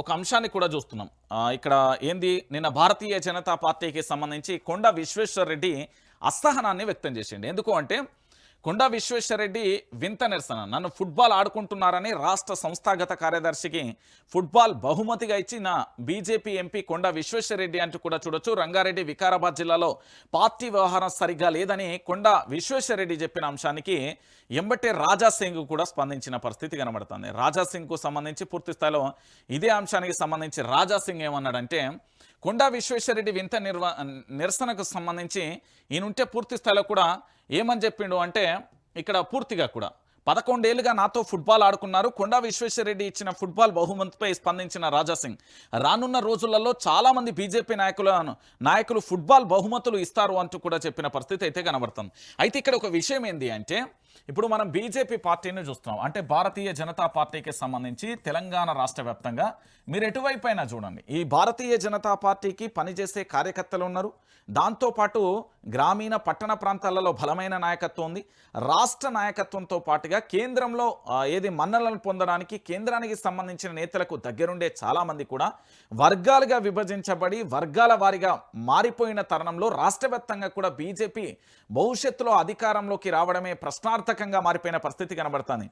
ఒక అంశాన్ని కూడా చూస్తున్నాం. ఇక్కడ ఏంది? నిన్న భారతీయ జనతా పార్టీకి సంబంధించి కొండ విశ్వేశ్వర్ రెడ్డి అసహనాన్ని వ్యక్తం చేసిండు. ఎందుకు అంటే కొండ విశ్వేశ్వరరెడ్డి వింత నిరసన. నన్ను ఫుట్బాల్ ఆడుకుంటున్నారని రాష్ట్ర సంస్థాగత కార్యదర్శికి ఫుట్బాల్ బహుమతిగా ఇచ్చిన బీజేపీ ఎంపీ కొండ విశ్వేశ్వరరెడ్డి అంటూ కూడా చూడొచ్చు. రంగారెడ్డి వికారాబాద్ జిల్లాలో పార్టీ వ్యవహారం సరిగ్గా లేదని కొండ విశ్వేశ్వరరెడ్డి చెప్పిన అంశానికి ఎంబటే రాజాసింగ్ కూడా స్పందించిన పరిస్థితి కనబడుతుంది. రాజా సింగ్కు సంబంధించి పూర్తి స్థాయిలో ఇదే అంశానికి సంబంధించి రాజా సింగ్ ఏమన్నాడంటే కొండా విశ్వేశ్వరరెడ్డి వింత నిర్వ నిరసనకు సంబంధించి ఈయనుంటే పూర్తి స్థాయిలో కూడా ఏమని చెప్పిండు అంటే ఇక్కడ పూర్తిగా కూడా. పదకొండేళ్ళుగా నాతో ఫుట్బాల్ ఆడుకున్నారు. కొండా విశ్వేశ్వరరెడ్డి ఇచ్చిన ఫుట్బాల్ బహుమతిపై స్పందించిన రాజాసింగ్. రానున్న రోజులలో చాలామంది బీజేపీ నాయకులను నాయకులు ఫుట్బాల్ బహుమతులు ఇస్తారు అంటూ కూడా చెప్పిన పరిస్థితి అయితే కనబడుతుంది. అయితే ఇక్కడ ఒక విషయం ఏంటి అంటే ఇప్పుడు మనం బీజేపీ పార్టీని చూస్తున్నాం. అంటే భారతీయ జనతా పార్టీకి సంబంధించి తెలంగాణ రాష్ట్ర వ్యాప్తంగా మీరు ఎటువైపు అయినా చూడండి. ఈ భారతీయ జనతా పార్టీకి పనిచేసే కార్యకర్తలు ఉన్నారు. దాంతోపాటు గ్రామీణ పట్టణ ప్రాంతాలలో బలమైన నాయకత్వం ఉంది. రాష్ట్ర నాయకత్వంతో పాటుగా కేంద్రంలో ఏది మన్నలను పొందడానికి కేంద్రానికి సంబంధించిన నేతలకు దగ్గరుండే చాలామంది కూడా వర్గాలుగా విభజించబడి వర్గాల వారిగా మారిపోయిన తరుణంలో రాష్ట్ర కూడా బీజేపీ భవిష్యత్తులో అధికారంలోకి రావడమే ప్రశ్నార్థకంగా మారిపోయిన పరిస్థితి కనబడుతుంది.